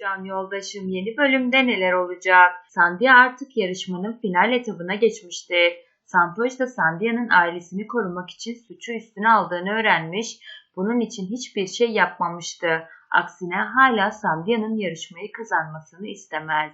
Can yoldaşım yeni bölümde neler olacak? Sandia artık yarışmanın final etabına geçmiştir. Santoş da Sandia'nın ailesini korumak için suçu üstüne aldığını öğrenmiş, bunun için hiçbir şey yapmamıştı. Aksine hala Sandia'nın yarışmayı kazanmasını istemez.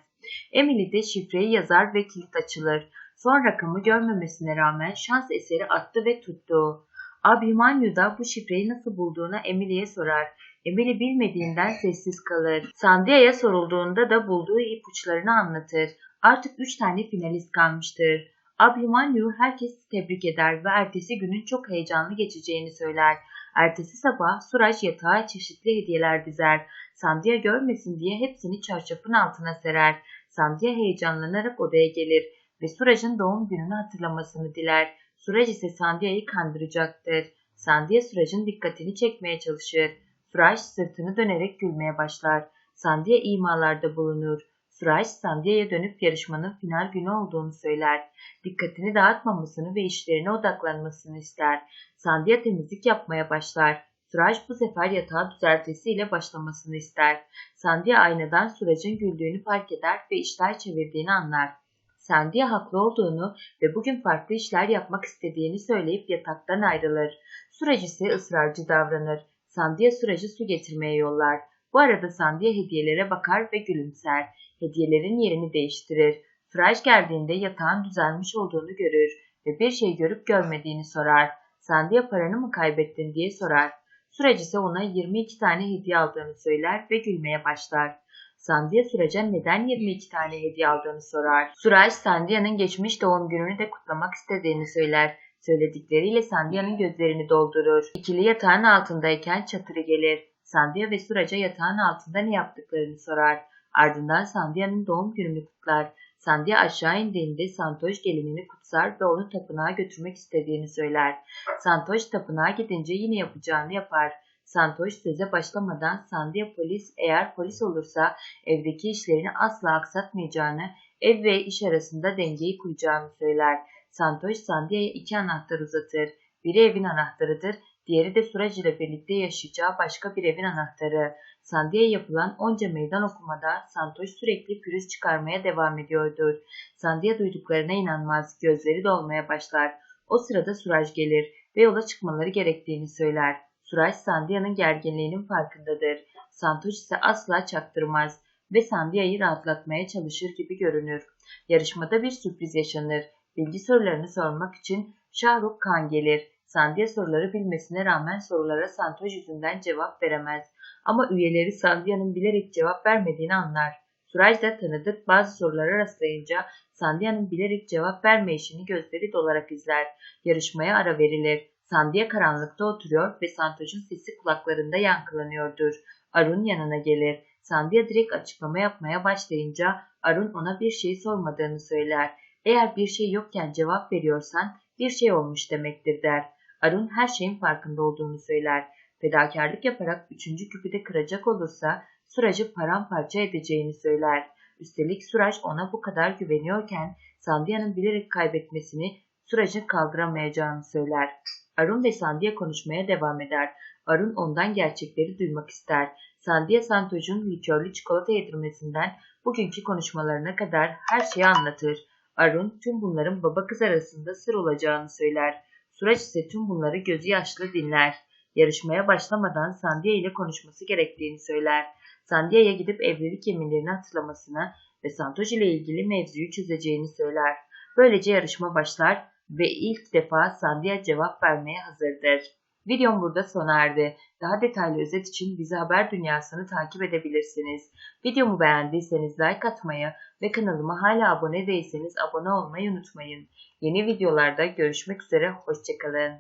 Emily de şifreyi yazar ve kilit açılır. Son rakamı görmemesine rağmen şans eseri attı ve tuttu. Abimanyu da bu şifreyi nasıl bulduğuna Emily'ye sorar. Emily bilmediğinden sessiz kalır. Sandia'ya sorulduğunda da bulduğu ipuçlarını anlatır. Artık üç tane finalist kalmıştır. Abimanyu herkesi tebrik eder ve ertesi günün çok heyecanlı geçeceğini söyler. Ertesi sabah Suraj yatağa çeşitli hediyeler dizer. Sandia görmesin diye hepsini çarşafın altına serer. Sandia heyecanlanarak odaya gelir ve Suraj'ın doğum gününü hatırlamasını diler. Suraj ise Sandia'yı kandıracaktır. Sandia Suraj'ın dikkatini çekmeye çalışır. Suraj sırtını dönerek gülmeye başlar. Sandia imalarda bulunur. Suraj Sandia'ya dönüp yarışmanın final günü olduğunu söyler. Dikkatini dağıtmamasını ve işlerine odaklanmasını ister. Sandia temizlik yapmaya başlar. Suraj bu sefer yatağı düzeltesiyle başlamasını ister. Sandia aynadan Suraj'ın güldüğünü fark eder ve işler çevirdiğini anlar. Sandia haklı olduğunu ve bugün farklı işler yapmak istediğini söyleyip yataktan ayrılır. Suraj ise ısrarcı davranır. Sandia Suraj'ı su getirmeye yollar. Bu arada Sandia hediyelere bakar ve gülümser. Hediyelerin yerini değiştirir. Suraj geldiğinde yatağın düzelmiş olduğunu görür ve bir şey görüp görmediğini sorar. Sandia paranı mı kaybettin diye sorar. Suraj ise ona 22 tane hediye aldığını söyler ve gülmeye başlar. Sandia Suraj'a neden 22 tane hediye aldığını sorar. Suraj, Sandia'nın geçmiş doğum gününü de kutlamak istediğini söyler. Söyledikleriyle Sandia'nın gözlerini doldurur. İkili yatağın altındayken çatırı gelir. Sandia ve Suraj'a yatağın altında ne yaptıklarını sorar. Ardından Sandia'nın doğum gününü kutlar. Sandia aşağı indiğinde Santoş gelinini kutsar ve onu tapınağa götürmek istediğini söyler. Santoş tapınağa gidince yine yapacağını yapar. Santoş söze başlamadan Sandia polis eğer polis olursa evdeki işlerini asla aksatmayacağını, ev ve iş arasında dengeyi kuracağını söyler. Santoş Sandia'ya iki anahtar uzatır. Biri evin anahtarıdır, diğeri de Suraj ile birlikte yaşayacağı başka bir evin anahtarı. Sandia'ya yapılan onca meydan okumada Santoş sürekli pürüz çıkarmaya devam ediyordur. Sandia duyduklarına inanmaz, gözleri dolmaya başlar. O sırada Suraj gelir ve yola çıkmaları gerektiğini söyler. Suraj Sandia'nın gerginliğinin farkındadır. Santoş ise asla çaktırmaz ve Sandia'yı rahatlatmaya çalışır gibi görünür. Yarışmada bir sürpriz yaşanır. Bilgi sorularını sormak için Şahrukh Khan gelir. Sandia soruları bilmesine rağmen sorulara Santoş yüzünden cevap veremez. Ama üyeleri Sandia'nın bilerek cevap vermediğini anlar. Suraj da tanıdık bazı sorulara rastlayınca Sandia'nın bilerek cevap verme işini gözleri dolarak izler. Yarışmaya ara verilir. Sandia karanlıkta oturuyor ve Santoş'un sesi kulaklarında yankılanıyordur. Arun yanına gelir. Sandia direkt açıklama yapmaya başlayınca Arun ona bir şey sormadığını söyler. Eğer bir şey yokken cevap veriyorsan bir şey olmuş demektir der. Arun her şeyin farkında olduğunu söyler. Fedakarlık yaparak üçüncü küpü de kıracak olursa Suraj'ı paramparça edeceğini söyler. Üstelik Suraj ona bu kadar güveniyorken Sandia'nın bilerek kaybetmesini Suraj'ın kaldıramayacağını söyler. Arun ve Sandia konuşmaya devam eder. Arun ondan gerçekleri duymak ister. Sandia Santoj'un likörlü çikolata yedirmesinden bugünkü konuşmalarına kadar her şeyi anlatır. Arun tüm bunların baba kız arasında sır olacağını söyler. Suraj ise tüm bunları gözü yaşlı dinler. Yarışmaya başlamadan Sandia ile konuşması gerektiğini söyler. Sandia'ya gidip evlilik yeminlerini hatırlamasını ve Santoş ile ilgili mevzuyu çözeceğini söyler. Böylece yarışma başlar ve ilk defa Sandia cevap vermeye hazırdır. Videom burada sona erdi. Daha detaylı özet için bizi haber dünyasını takip edebilirsiniz. Videomu beğendiyseniz like atmayı ve kanalıma hala abone değilseniz abone olmayı unutmayın. Yeni videolarda görüşmek üzere, hoşçakalın.